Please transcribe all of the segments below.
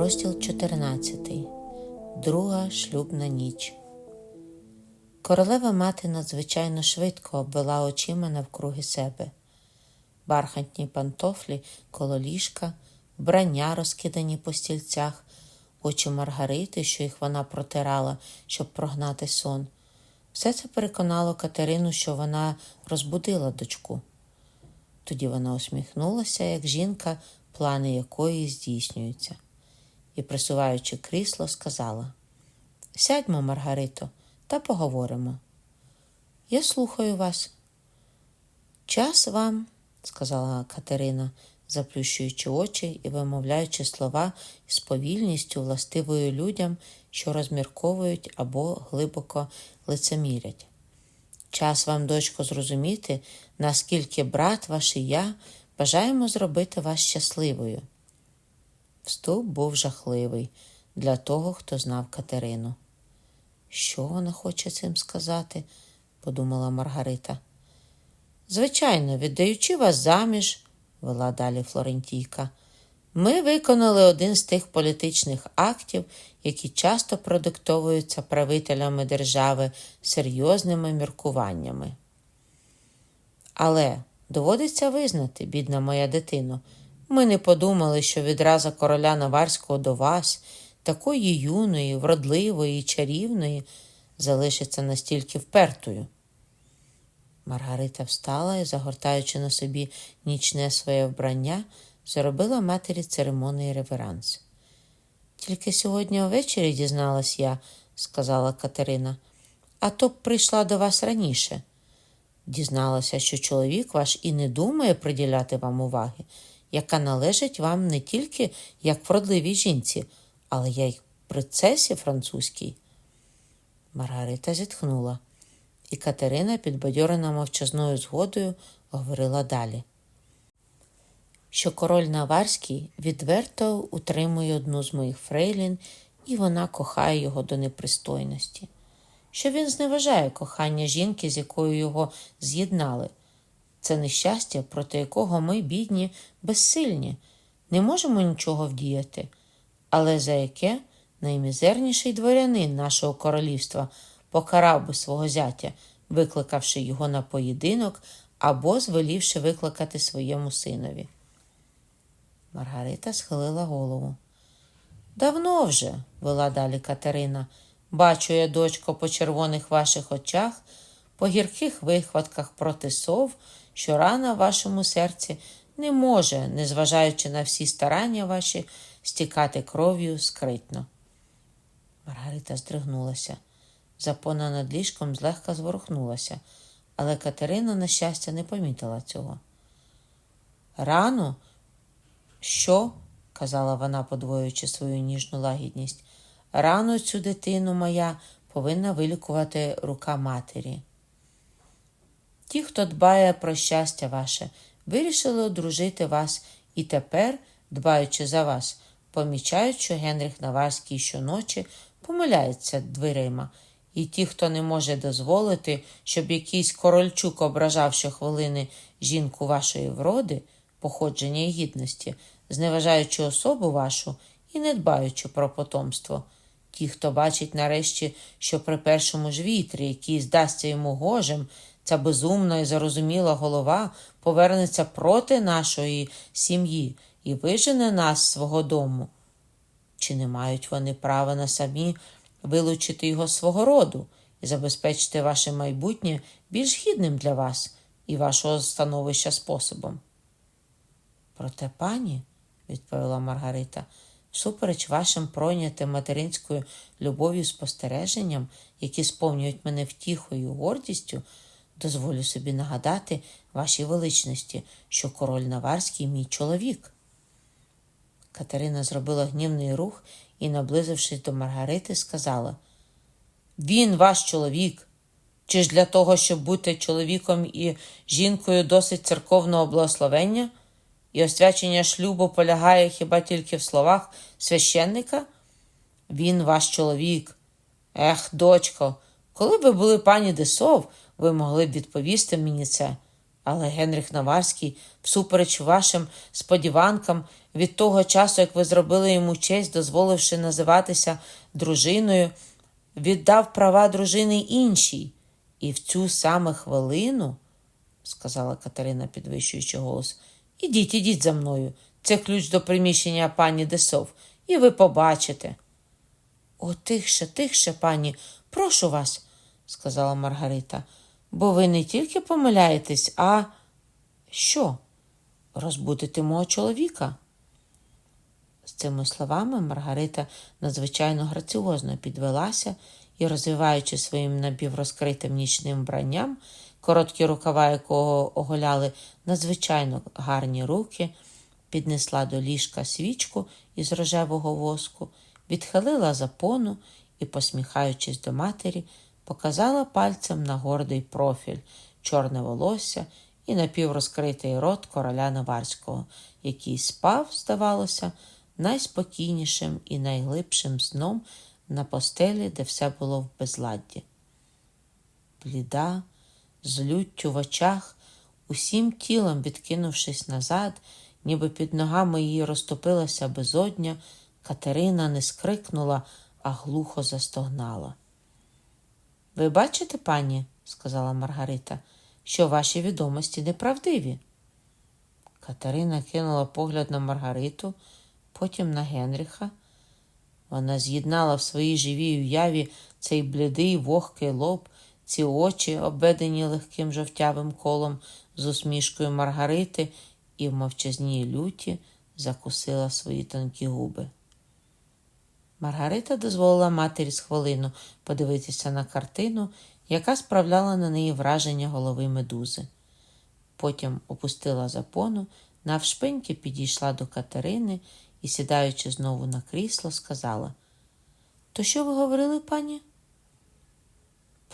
Розділ 14. Друга шлюбна ніч. Королева мати надзвичайно швидко обвела очима навкруги себе. Бархатні пантофлі коло ліжка, вбрання розкидані по стільцях, очі Маргарити, що їх вона протирала, щоб прогнати сон. Все це переконало Катерину, що вона розбудила дочку. Тоді вона усміхнулася, як жінка, плани якої здійснюються, і, присуваючи крісло, сказала: Сядьмо, Маргарито, та поговоримо. Я слухаю вас. Час вам, сказала Катерина, заплющуючи очі і вимовляючи слова з повільністю, властивою людям, що розмірковують або глибоко лицемірять. Час вам, дочко, зрозуміти, наскільки брат ваш і я бажаємо зробити вас щасливою. Вступ був жахливий для того, хто знав Катерину. Що вона хоче цим сказати? подумала Маргарита. Звичайно, віддаючи вас заміж, вела далі Флорентійка, ми виконали один з тих політичних актів, які часто продиктовуються правителями держави серйозними міркуваннями. Але доводиться визнати, бідна моя дитино, ми не подумали, що відраза короля Наварського до вас, такої юної, вродливої і чарівної, залишиться настільки впертою. Маргарита встала і, загортаючи на собі нічне своє вбрання, зробила матері церемонний реверанс. Тільки сьогодні ввечері дізналась я, сказала Катерина, а то б прийшла до вас раніше. Дізналася, що чоловік ваш і не думає приділяти вам уваги, яка належить вам не тільки як вродливій жінці, але й як принцесі французькій. Маргарита зітхнула, і Катерина, підбадьорена мовчазною згодою, говорила далі що король Наварський відверто утримує одну з моїх фрейлін, і вона кохає його до непристойності, що він зневажає кохання жінки, з якою його з'єднали. Це нещастя, проти якого ми, бідні, безсильні, не можемо нічого вдіяти, але за яке наймізерніший дворянин нашого королівства покарав би свого зятя, викликавши його на поєдинок або звелівши викликати своєму синові. Маргарита схилила голову. Давно вже, вела далі Катерина, бачу я, дочко, по червоних ваших очах, по гірких вихватках проти сов, що рана в вашому серці не може, незважаючи на всі старання ваші, стікати кров'ю скритно. Маргарита здригнулася. Запона над ліжком злегка зворухнулася, але Катерина, на щастя, не помітила цього. Рану що? казала вона, подвоюючи свою ніжну лагідність, рану цю дитину моя повинна вилікувати рука матері. Ті, хто дбає про щастя ваше, вирішили одружити вас і тепер, дбаючи за вас, помічають, що Генріх Наварський щоночі помиляється дверима, і ті, хто не може дозволити, щоб якийсь корольчук ображав щохвилини жінку вашої вроди, походження і гідності, зневажаючи особу вашу і не дбаючи про потомство. Ті, хто бачить нарешті, що при першому ж вітрі, який здасться йому гожем, ця безумна і зарозуміла голова повернеться проти нашої сім'ї і вижене нас з свого дому. Чи не мають вони права на самі вилучити його з свого роду і забезпечити ваше майбутнє більш гідним для вас і вашого становища способом? Проте, пані, відповіла Маргарита, всупереч вашим пройнятим материнською любов'ю спостереженням, які сповнюють мене втіхою і гордістю, дозволю собі нагадати вашій величності, що король Наварський мій чоловік. Катерина зробила гнівний рух і, наблизившись до Маргарити, сказала: Він ваш чоловік. Чи ж для того, щоб бути чоловіком і жінкою досить церковного благословення? І освячення шлюбу полягає хіба тільки в словах священника? Він ваш чоловік. Ех, дочко, коли ви були пані Десов, ви могли б відповісти мені це. Але Генріх Наварський, всупереч вашим сподіванкам, від того часу, як ви зробили йому честь, дозволивши називатися дружиною, віддав права дружини іншій. І в цю саме хвилину, сказала Катерина, підвищуючи голос, ідіть, ідіть за мною. Це ключ до приміщення пані Десов, і ви побачите. О, тихше, тихше, пані, прошу вас, сказала Маргарита, бо ви не тільки помиляєтесь, а що? Розбудити мого чоловіка? З цими словами Маргарита надзвичайно граціозно підвелася і, розвиваючи своїм напіврозкритим нічним вбранням, короткі рукава якого оголяли надзвичайно гарні руки, піднесла до ліжка свічку із рожевого воску, відхилила запону і, посміхаючись до матері, показала пальцем на гордий профіль, чорне волосся і напіврозкритий рот короля Наварського, який спав, здавалося, найспокійнішим і найглибшим сном на постелі, де все було в безладді. Бліда, з люттю в очах, усім тілом відкинувшись назад, ніби під ногами її розтопилася безодня, Катерина не скрикнула, а глухо застогнала. Ви бачите, пані, сказала Маргарита, що ваші відомості неправдиві. Катерина кинула погляд на Маргариту, потім на Генріха. Вона з'єднала в своїй живій уяві цей блідий вогкий лоб, ці очі, обведені легким жовтявим колом з усмішкою Маргарити, і в мовчазній люті закусила свої тонкі губи. Маргарита дозволила матері з хвилину подивитися на картину, яка справляла на неї враження голови медузи. Потім опустила запону, навшпиньки підійшла до Катерини і, сідаючи знову на крісло, сказала: То що ви говорили, пані?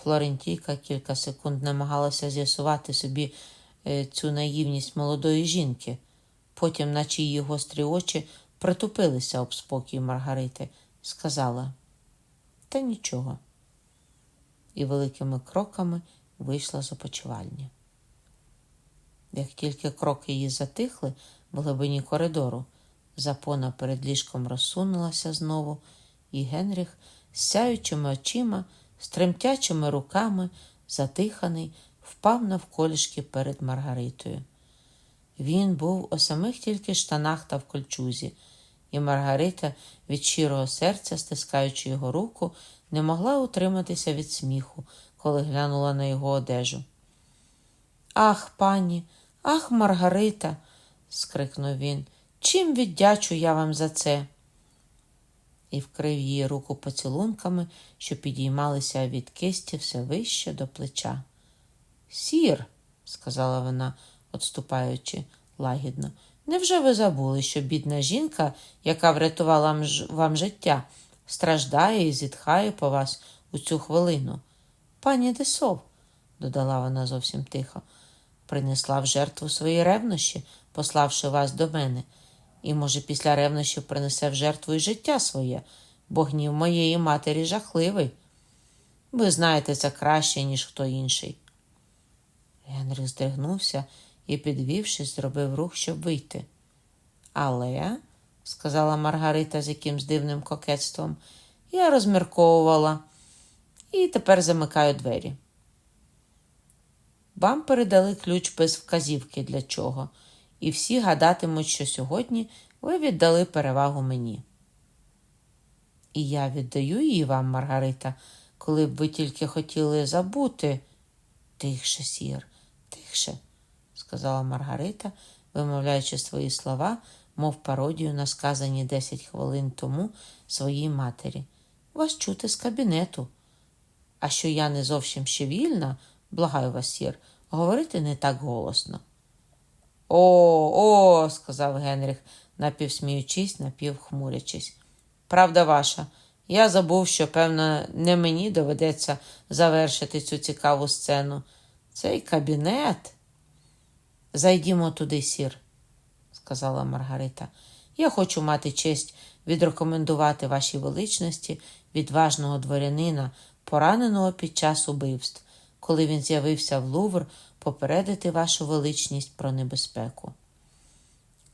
Флорентійка кілька секунд намагалася з'ясувати собі е, цю наївність молодої жінки, потім, наче її гострі очі, притупилися об спокій Маргарити, сказала: Та нічого. І великими кроками вийшла з опочивальні. Як тільки кроки її затихли в глибині коридору, запона перед ліжком розсунулася знову, і Генріх з сяючими очима, з тремтячими руками, затиханий, впав навколішки перед Маргаритою. Він був у самих тільки штанах та в кольчузі, і Маргарита, від щирого серця, стискаючи його руку, не могла утриматися від сміху, коли глянула на його одежу. Ах, пані, ах, Маргарита, скрикнув він, чим віддячу я вам за це? І вкрив її руку поцілунками, що підіймалися від кисті все вище до плеча. Сір, сказала вона, отступаючи лагідно, невже ви забули, що бідна жінка, яка врятувала вам життя, страждає і зітхає по вас у цю хвилину? Пані Десов, додала вона зовсім тихо, принесла в жертву свої ревнощі, пославши вас до мене, і, може, після ревнощів принесе в жертву і життя своє, бо гнів моєї матері жахливий. Ви знаєте це краще, ніж хто інший. Генріх здригнувся і, підвівшись, зробив рух, щоб вийти. Але, сказала Маргарита з якимсь дивним кокетством, я розмірковувала і тепер замикаю двері. Вам передали ключ без вказівки для чого, і всі гадатимуть, що сьогодні ви віддали перевагу мені. І я віддаю її вам, Маргарита, коли б ви тільки хотіли забути. Тихше, сір, тихше, сказала Маргарита, вимовляючи свої слова, мов пародію на сказані десять хвилин тому своїй матері. Вас чути з кабінету. А що я не зовсім ще вільна, благаю вас, сір, говорити не так голосно. О, о, сказав Генріх, напівсміючись, напівхмурячись. Правда ваша, я забув, що, певно, не мені доведеться завершити цю цікаву сцену. Цей кабінет. Зайдімо туди, сір, сказала Маргарита. Я хочу мати честь відрекомендувати вашій величності відважного дворянина, пораненого під час убивств, коли він з'явився в Лувр, попередити вашу величність про небезпеку.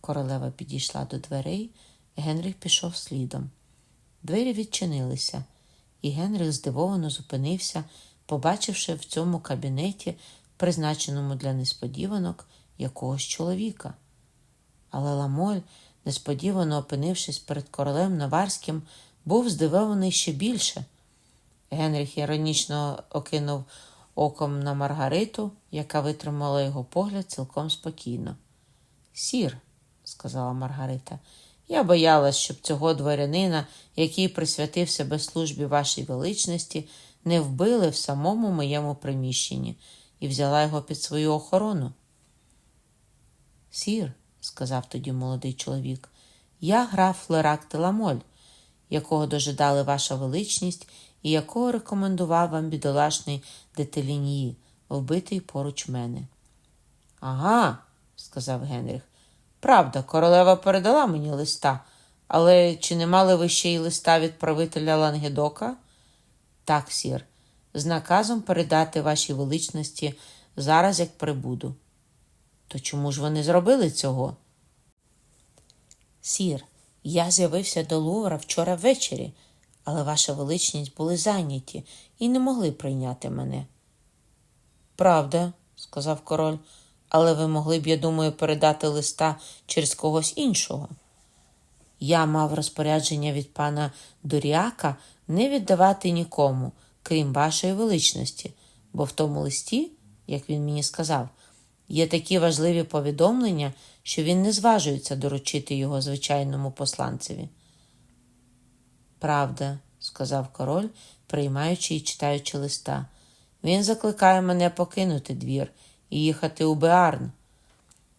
Королева підійшла до дверей, Генріх пішов слідом. Двері відчинилися, і Генріх здивовано зупинився, побачивши в цьому кабінеті, призначеному для несподіванок, якогось чоловіка. Але Ламоль, несподівано опинившись перед королем Наварським, був здивований ще більше. Генріх іронічно окинув оком на Маргариту, яка витримала його погляд цілком спокійно. Сір, сказала Маргарита, я боялась, щоб цього дворянина, який присвятив себе службі вашій величності, не вбили в самому моєму приміщенні і взяла його під свою охорону. Сір, сказав тоді молодий чоловік, я граф Лерак Теламоль, якого дожидали ваша величність і якого рекомендував вам бідолашний Детелінії, вбитий поруч мене. Ага, сказав Генріх. Правда, королева передала мені листа, але чи не мали ви ще й листа від правителя Лангедока? Так, сір, з наказом передати вашій величності зараз, як прибуду. То чому ж ви не зробили цього? Сір, я з'явився до Лувра вчора ввечері, але ваша величність були зайняті і не могли прийняти мене. Правда, сказав король, але ви могли б, я думаю, передати листа через когось іншого. Я мав розпорядження від пана Доріака не віддавати нікому, крім вашої величності, бо в тому листі, як він мені сказав, є такі важливі повідомлення, що він не зважується доручити його звичайному посланцеві. Правда, сказав король, приймаючи і читаючи листа. Він закликає мене покинути двір і їхати у Беарн.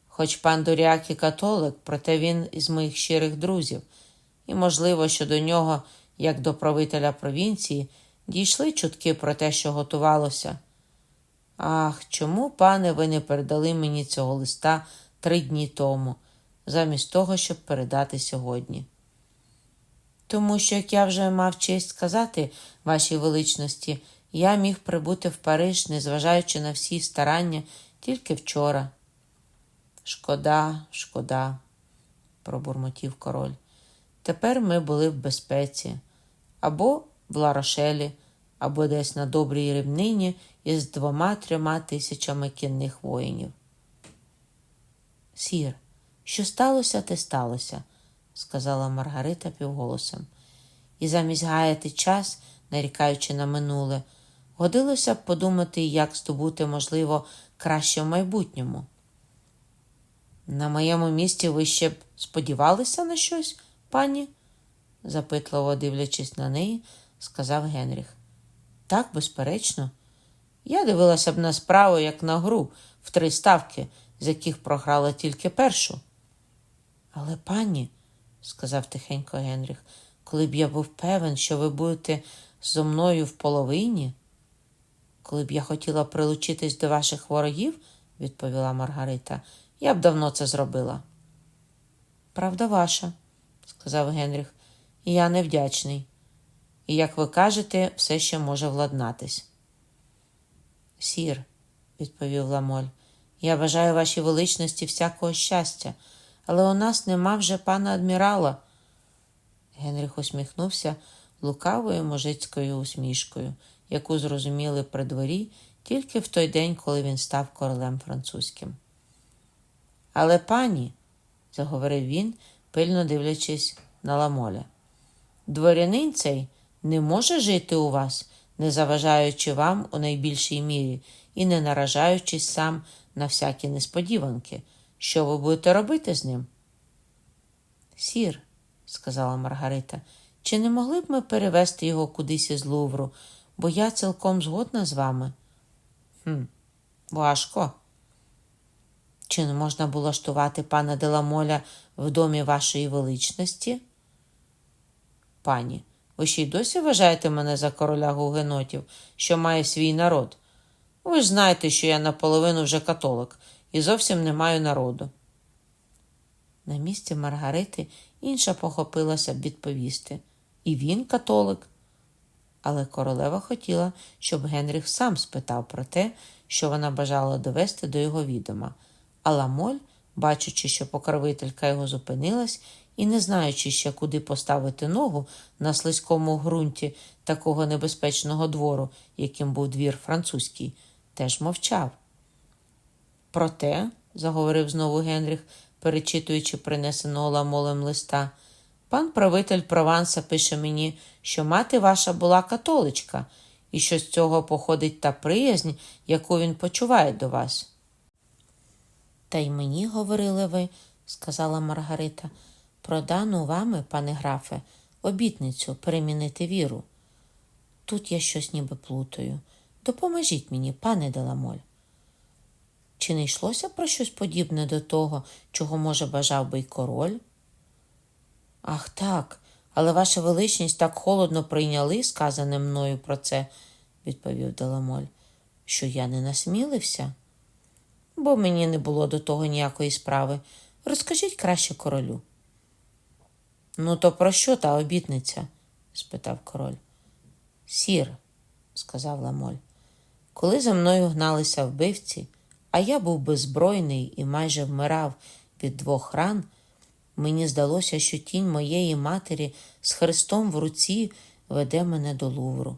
Хоч пан Доряк і католик, проте він із моїх щирих друзів, і, можливо, що до нього, як до правителя провінції, дійшли чутки про те, що готувалося. Ах, чому, пане, ви не передали мені цього листа три дні тому, замість того, щоб передати сьогодні? Тому що, як я вже мав честь сказати, вашій величності, я міг прибути в Париж, незважаючи на всі старання, тільки вчора. Шкода, шкода, пробурмотів король. Тепер ми були в безпеці або в Ларошелі, або десь на добрій рівнині із двома-трьома тисячами кінних воїнів. Сір, що сталося, те сталося, сказала Маргарита півголосом, і замість гаяти час, нарікаючи на минуле, годилося б подумати, як здобути, можливо, краще в майбутньому. На моєму місці ви ще б сподівалися на щось, пані? запитливо дивлячись на неї, сказав Генріх. Так, безперечно. Я дивилася б на справу, як на гру, в три ставки, з яких програла тільки першу. Але, пані, сказав тихенько Генріх, коли б я був певен, що ви будете зо мною в половині, коли б я хотіла прилучитись до ваших ворогів, відповіла Маргарита, я б давно це зробила. Правда ваша, сказав Генріх, і я невдячний. І, як ви кажете, все ще може владнатись. Сір, відповів Ламоль, я бажаю вашій величності всякого щастя, але у нас нема вже пана адмірала. Генріх усміхнувся лукавою мужицькою усмішкою, яку зрозуміли при дворі тільки в той день, коли він став королем французьким. Але пані, заговорив він, пильно дивлячись на ламоля, дворянин цей не може жити у вас, не заважаючи вам у найбільшій мірі і не наражаючись сам на всякі несподіванки. Що ви будете робити з ним? Сір, сказала Маргарита, чи не могли б ми перевести його кудись із Лувру, бо я цілком згодна з вами? «Хм, Важко. Чи не можна було штувати пана Деламоля в домі вашої величності? Пані, ви ще й досі вважаєте мене за короля гугенотів, що має свій народ? Ви ж знаєте, що я наполовину вже католик і зовсім не маю народу. На місці Маргарити інша похопилася б відповісти. І він католик. але королева хотіла, щоб Генріх сам спитав про те, що вона бажала довести до його відома. А Ламоль, бачачи, що покровителька його зупинилась, і не знаючи ще, куди поставити ногу на слизькому ґрунті такого небезпечного двору, яким був двір французький, теж мовчав. Проте, заговорив знову Генріх, перечитуючи принесеного ламолем листа, пан правитель Прованса пише мені, що мати ваша була католичка, і що з цього походить та приязнь, яку він почуває до вас. Та й мені говорили ви, сказала Маргарита, про дану вами, пане графе, обітницю перемінити віру. Тут я щось ніби плутаю. Допоможіть мені, пане Деламоль. Чи не йшлося про щось подібне до того, чого, може, бажав би й король? Ах так, але ваша величність так холодно прийняли сказане мною про це, відповів Деламоль, що я не насмілився, бо мені не було до того ніякої справи. Розкажіть краще королю. Ну, то про що та обітниця? спитав король. Сір, сказав Ламоль, коли за мною гналися вбивці, а я був беззбройний і майже вмирав від двох ран, мені здалося, що тінь моєї матері з хрестом в руці веде мене до Лувру.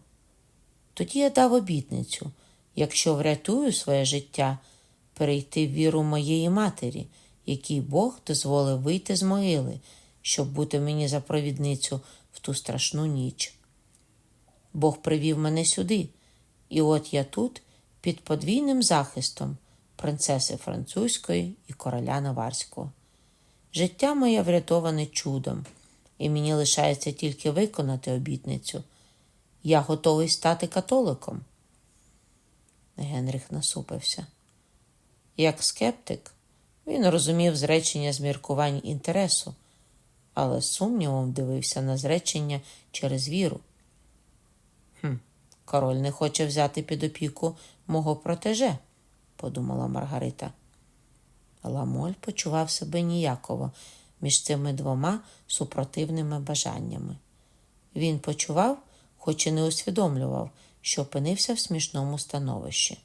Тоді я дав обітницю, якщо врятую своє життя, перейти в віру моєї матері, якій Бог дозволив вийти з могили, щоб бути мені за провідницю в ту страшну ніч. Бог привів мене сюди, і от я тут під подвійним захистом принцеси французької і короля Наварського. Життя моє врятоване чудом, і мені лишається тільки виконати обітницю. Я готовий стати католиком. Генріх насупився. Як скептик, він розумів зречення зміркувань інтересу, але сумнівом дивився на зречення через віру. Хм, Король не хоче взяти під опіку мого протеже, подумала Маргарита. Ламоль почував себе ніяково між цими двома супротивними бажаннями. Він почував, хоч і не усвідомлював, що опинився в смішному становищі.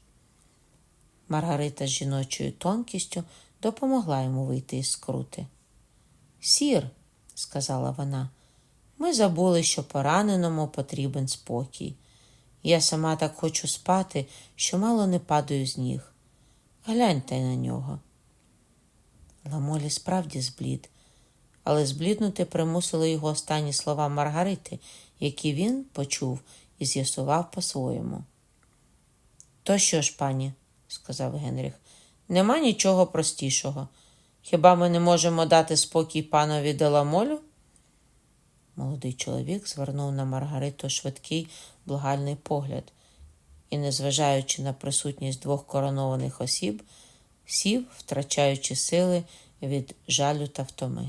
Маргарита з жіночою тонкістю допомогла йому вийти із скрути. Сір, сказала вона, ми забули, що пораненому потрібен спокій. Я сама так хочу спати, що мало не падаю з ніг. Гляньте на нього. Ламолі справді зблід, але збліднути примусили його останні слова Маргарити, які він почув і з'ясував по-своєму. То що ж, пані, сказав Генріх, нема нічого простішого. Хіба ми не можемо дати спокій панові Деламолю? Молодий чоловік звернув на Маргариту швидкий благальний погляд і, незважаючи на присутність двох коронованих осіб, сів, втрачаючи сили від жалю та втоми.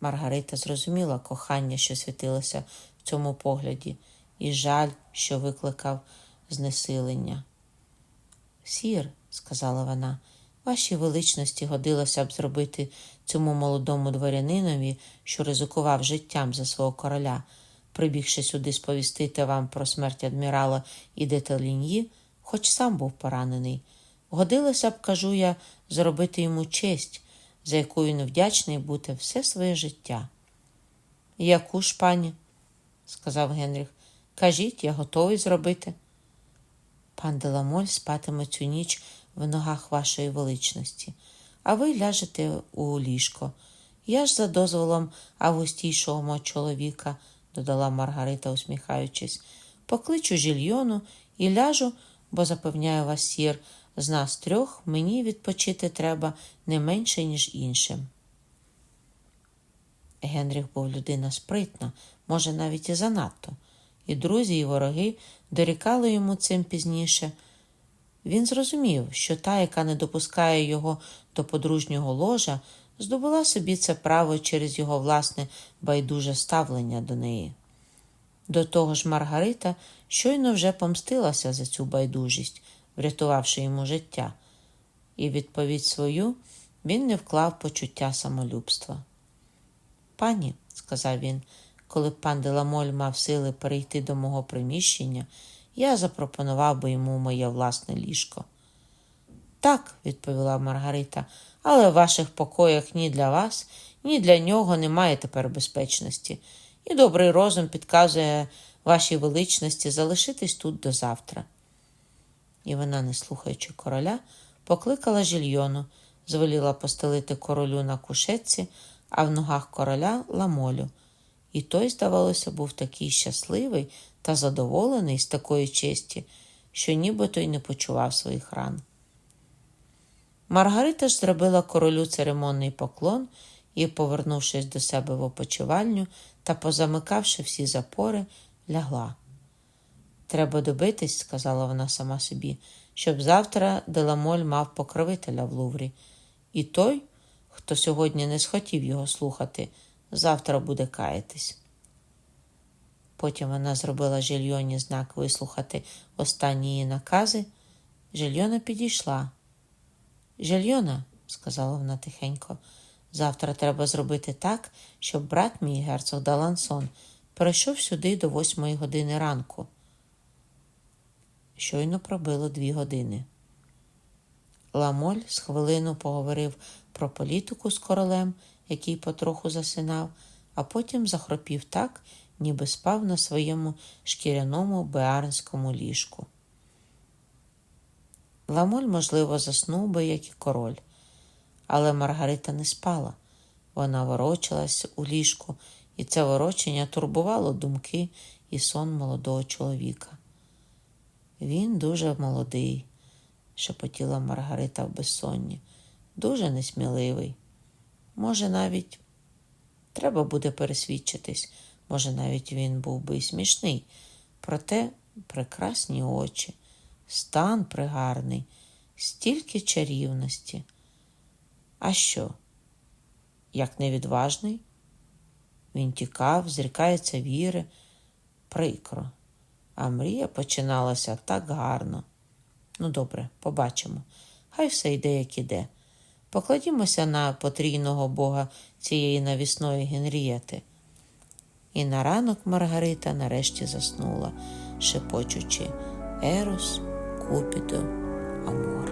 Маргарита зрозуміла кохання, що світилося в цьому погляді, і жаль, що викликав знесилення. Сір, сказала вона, вашій величності годилося б зробити цьому молодому дворянинові, що ризикував життям за свого короля, прибігши сюди сповістити вам про смерть адмірала і Детеліньї, хоч сам був поранений. Годилося б, кажу я, зробити йому честь, за яку він вдячний бути все своє життя. Яку ж, пані, сказав Генріх, кажіть, я готовий зробити. Пан Деламоль спатиме цю ніч в ногах вашої величності, а ви ляжете у ліжко. Я ж за дозволом августійшого мого чоловіка, додала Маргарита, усміхаючись, покличу жільйону і ляжу, бо запевняю вас, сір, з нас трьох мені відпочити треба не менше, ніж іншим. Генріх був людина спритна, може, навіть і занадто, і друзі, і вороги дорікали йому цим пізніше. Він зрозумів, що та, яка не допускає його до подружнього ложа, здобула собі це право через його власне байдуже ставлення до неї. До того ж, Маргарита щойно вже помстилася за цю байдужість, врятувавши йому життя, і відповідь свою він не вклав почуття самолюбства. Пані, сказав він, коли пан Деламоль мав сили перейти до мого приміщення, я запропонував би йому моє власне ліжко. Так, відповіла Маргарита, але в ваших покоях ні для вас, ні для нього немає тепер безпечності, і добрий розум підказує вашій величності залишитись тут до завтра. І вона, не слухаючи короля, покликала жільйону, звеліла постелити королю на кушетці, а в ногах короля ламолю. І той, здавалося, був такий щасливий та задоволений з такої честі, що нібито й не почував своїх ран. Маргарита ж зробила королю церемонний поклон і, повернувшись до себе в опочивальню та позамикавши всі запори, лягла. Треба добитись, сказала вона сама собі, щоб завтра Деламоль мав покровителя в Луврі. І той, хто сьогодні не схотів його слухати, завтра буде каятись. Потім вона зробила жильйоні знак вислухати останні її накази. Жильйона підійшла. Жильйона, сказала вона тихенько, завтра треба зробити так, щоб брат мій герцог Далансон перейшов сюди до восьмої години ранку. Щойно пробило дві години. Ламоль з хвилину поговорив про політику з королем, який потроху засинав, а потім захропів так, ніби спав на своєму шкіряному беарнському ліжку. Ламоль, можливо, заснув би, як і король, але Маргарита не спала. Вона ворочалась у ліжку, і це ворочення турбувало думки і сон молодого чоловіка. Він дуже молодий, шепотіла Маргарита в безсонні, дуже несміливий. Може, навіть треба буде пересвідчитись, може, навіть він був би і смішний, проте прекрасні очі, стан пригарний, стільки чарівності. А що? Як невідважний? Він тікав, зрікається віри, прикро. А мрія починалася так гарно. Ну, добре, побачимо. Хай все йде, як іде. Покладімося на потрійного бога цієї навісної Генрієти. І на ранок Маргарита нарешті заснула, шепочучи Ерос, Купідо, Амор.